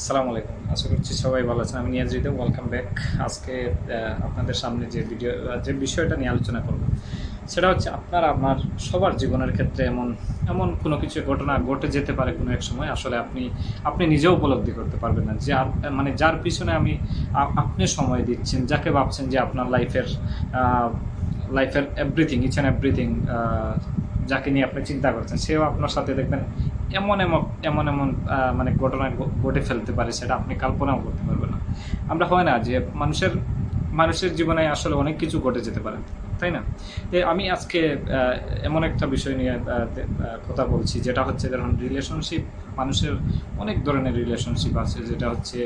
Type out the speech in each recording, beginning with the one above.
আসসালামু আলাইকুম। আশা করছি সবাই ভালো আছেন। আমি নিয়াজ রিদম ওয়েলকাম ব্যাক আজকে আপনাদের সামনে যে ভিডিও যে বিষয়টা নিয়ে আলোচনা করব, সেটা হচ্ছে আপনার, আমার, সবার জীবনের ক্ষেত্রে এমন এমন কোনো কিছু ঘটনা ঘটে যেতে পারে কোনো এক সময়, আসলে আপনি আপনি নিজেও উপলব্ধি করতে পারবেন না। যে মানে যার পিছনে আমি আপনি সময় দিচ্ছেন, যাকে ভাবছেন যে আপনার লাইফের লাইফের এভরিথিং ইচ অ্যান্ড এভরিথিং যাকে নিয়ে আপনি চিন্তা করছেন, সেও আপনার সাথে দেখবেন এমন এমন এমন এমন মানে ঘটনা ঘটে ফেলতে পারে সেটা আপনি কল্পনাও করতে পারবেন না। আমরা হয় না যে মানুষের মানুষের জীবনে আসলে অনেক কিছু ঘটে যেতে পারে, তাই না? আমি আজকে এমন একটা বিষয় নিয়ে কথা বলছি, যেটা হচ্ছে ধরুন রিলেশনশিপ মানুষের অনেক ধরনের রিলেশনশিপ আছে, যেটা হচ্ছে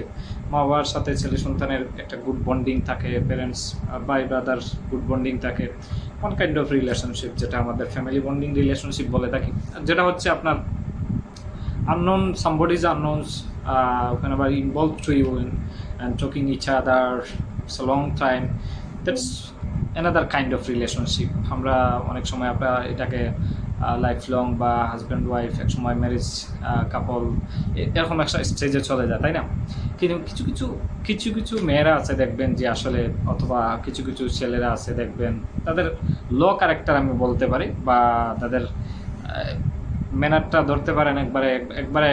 মা বাবার সাথে ছেলে সন্তানের একটা গুড বন্ডিং থাকে parents by brother good bonding থাকে ওয়ান কাইন্ড অফ রিলেশনশিপ যেটা আমাদের ফ্যামিলি বন্ডিং রিলেশনশিপ বলে থাকি। যেটা হচ্ছে আপনার unknown somebody is unknowns uh, whenever involved to you in, and talking each other it's a long time. That's another kind of আমরা অনেক সময় আমরা এটাকে লাইফ লং বা হাজব্যান্ড ওয়াইফ এক সময় ম্যারেজ কাপল এরকম একটা স্টেজে চলে যায় তাই না? কিন্তু কিছু কিছু কিছু কিছু মেয়েরা আছে দেখবেন যে আসলে অথবা কিছু কিছু ছেলেরা আছে দেখবেন তাদের ল ক্যারেক্টার আমি বলতে পারি বা তাদের ম্যানারটা ধরতে পারেন একবারে একবারে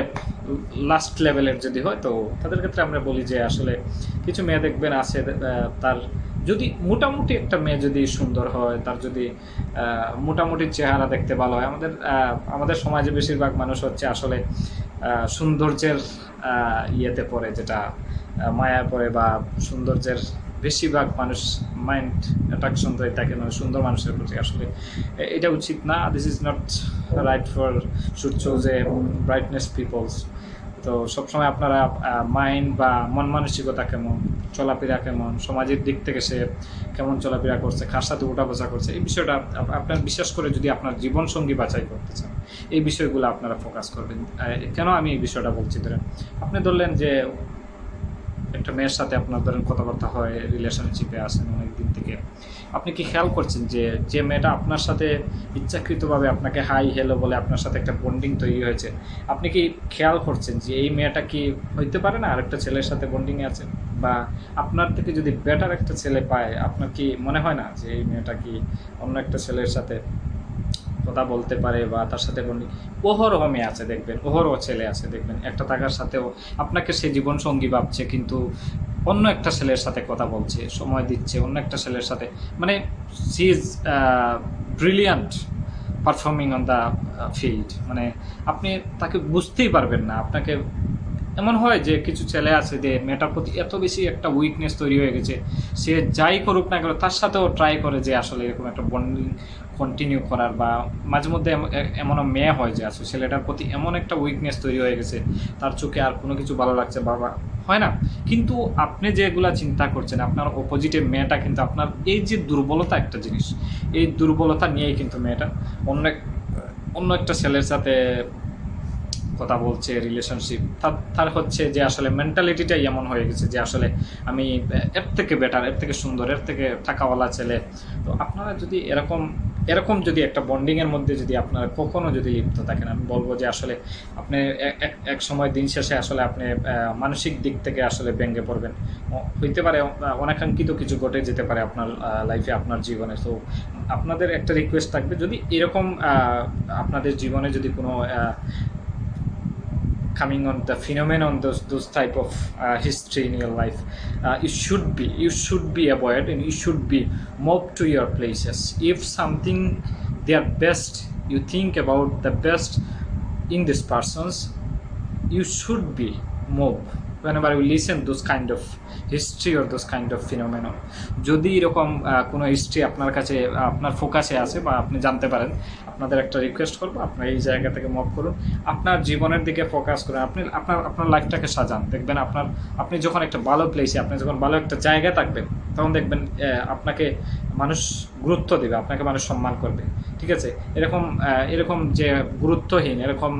লাস্ট লেভেলের যদি হয়, তো তাদের ক্ষেত্রে আমরা বলি যে আসলে কিছু মেয়ে দেখবেন আছে তার যদি মোটামুটি একটা মেয়ে যদি সুন্দর হয়, তার যদি মোটামুটি চেহারা দেখতে ভালো হয়, আমাদের আমাদের সমাজে বেশিরভাগ মানুষ হচ্ছে আসলে সৌন্দর্যের ইয়েতে পড়ে, যেটা মায়া পড়ে বা সৌন্দর্যের বেশিরভাগ মানুষ মাইন্ড অ্যাট্রাকশন তো থাকে মানে সুন্দর মানুষের প্রতি। আসলে এটা উচিত না। This is not right for should a brightness peoples তো সবসময় আপনারা মাইন্ড বা মন মানসিকতা কেমন, চলাফেরা কেমন, সমাজের দিক থেকে সে কেমন চলাফেরা করছে, কার সাথে উঠা বসা করছে, এই বিষয়টা আপনার বিশেষ করে যদি আপনার জীবনসঙ্গী বাছাই করতে চান, এই বিষয়গুলো আপনারা ফোকাস করবেন। কেন আমি এই বিষয়টা বলছি ধরেন? আপনি ধরলেন যে একটা মেয়ের সাথে আপনার ধরেন কথাবার্তা হয় রিলেশনশিপে আসেন অনেক দিন থেকে। আপনি কি খেয়াল করছেন যে যে মেয়েটা আপনার সাথে ইচ্ছাকৃতভাবে আপনাকে হাই হেলো বলে আপনার সাথে একটা বন্ডিং তৈরি হয়েছে, আপনি কি খেয়াল করছেন যে এই মেয়েটা কি হইতে পারে না আরেকটা ছেলের সাথে বন্ডিংয়ে আছে? বা আপনার থেকে যদি বেটার একটা ছেলে পায়, আপনার কি মনে হয় না যে এই মেয়েটা কি অন্য একটা ছেলের সাথে কথা বলতে পারে বা তার সাথে বন্ডিং ওহরহ মেয়ে আছে দেখবেন ওহরহ ছেলে আছে দেখবেন, একটা টাকার সাথেও আপনাকে সে জীবন সঙ্গী ভাবছে কিন্তু অন্য একটা ছেলের সাথে কথা বলছে, সময় দিচ্ছে অন্য একটা ছেলের সাথে মানে she is brilliant performing on the field মানে আপনি তাকে বুঝতেই পারবেন না, আপনাকে এমন হয় যে কিছু ছেলে আছে যে মেয়েটার প্রতি এত বেশি একটা উইকনেস তৈরি হয়ে গেছে, সে যাই করুক না কেন তার সাথেও ট্রাই করে যে আসলে এরকম একটা বন্ডিং কন্টিনিউ করার বা মাঝে মধ্যে এম- এমনও মেয়ে হয় যে আসলে ছেলেটার প্রতি এমন একটা উইকনেস তৈরি হয়ে গেছে, তার চোখে আর কোনো কিছু ভালো লাগছে বাবা হয় না? কিন্তু আপনি যেগুলা চিন্তা করছেন, আপনার অপোজিটে মেয়েটা কিন্তু আপনার এই যে দুর্বলতা একটা জিনিস, এই দুর্বলতা নিয়েই কিন্তু মেয়েটা অন্য অন্য একটা ছেলের সাথে কথা বলছে রিলেশনশিপ তার হচ্ছে যে আসলে মেন্টালিটিটাই এমন হয়ে গেছে যে আসলে আমি, এর থেকে বেটার এর থেকে সুন্দর, এর থেকে টাকাওয়ালা ছেলে। তো আপনারা যদি এরকম এরকম যদি একটা বন্ডিংয়ের মধ্যে যদি আপনারা কখনো যদি লিপ্ত থাকেন, আমি বলব যে আসলে আপনি এক- সময় দিন শেষে আসলে আপনি মানসিক দিক থেকে আসলে ব্যঙ্গে পড়বেন। হইতে পারে অনাকাঙ্ক্ষিত কিছু ঘটে যেতে পারে আপনার লাইফে আপনার জীবনে। তো আপনাদের একটা রিকোয়েস্ট থাকবে, যদি এরকম আপনাদের জীবনে যদি কোনো coming on the phenomenon those those type of uh, history in your life uh, you should be you should be avoid and you should be moved to your places if something they are best you think about the best in these persons you should be moved whenever you listen those kind of history or those kind of phenomenon যদি এরকম কোনো history আপনার কাছে আপনার ফোকাসে আছে বা আপনি জানতে পারেন আপনাদের একটা রিকোয়েস্ট করব, আপনার এই জায়গা থেকে মক করুন। আপনার জীবনের দিকে ফোকাস করুন আপনি, আপনার আপনার লাইফটাকে সাজান। দেখবেন আপনার, আপনি যখন একটা ভালো প্লেসে আপনি যখন ভালো একটা জায়গায় থাকবেন, তখন দেখবেন আপনাকে মানুষ গুরুত্ব দেবে, আপনাকে মানুষ সম্মান করবে। ঠিক আছে? এরকম এরকম যে গুরুত্বহীন, এরকম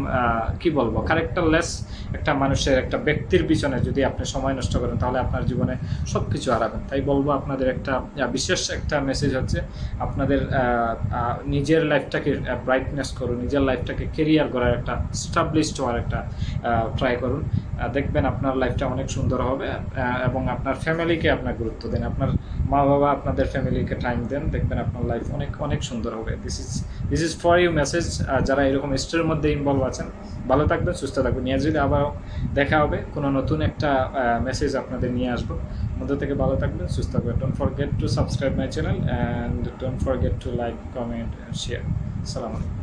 কি বলব? ক্যারেক্টারলেস একটা মানুষের, একটা ব্যক্তির পিছনে যদি আপনি সময় নষ্ট করেন, তাহলে আপনার জীবনে সব কিছু হারাবেন। তাই বলব আপনাদের একটা বিশেষ একটা মেসেজ হচ্ছে, আপনাদের নিজের লাইফটাকে ব্রাইটনেস করুন, নিজের লাইফটাকে কেরিয়ার করার একটা স্টাবলিশড হওয়ার একটা ট্রাই করুন। দেখবেন আপনার লাইফটা অনেক সুন্দর হবে এবং আপনার ফ্যামিলিকে আপনার গুরুত্ব দেন। আপনার মা বাবা আপনাদের ফ্যামিলিকে টাইম দেন, দেখবেন আপনার লাইফ অনেক অনেক সুন্দর হবে। This is this is for you message যারা এরকম স্টোরের মধ্যে ইনভলভ আছেন, ভালো থাকবেন, সুস্থ থাকবেন। নিয়ে যদি আবার দেখা হবে, কোনো নতুন একটা মেসেজ আপনাদের নিয়ে আসব, মধ্যে থেকে ভালো থাকবেন, সুস্থ থাকবেন। Don't forget to subscribe my channel and don't forget to like comment and share সালাম আলাইকুম।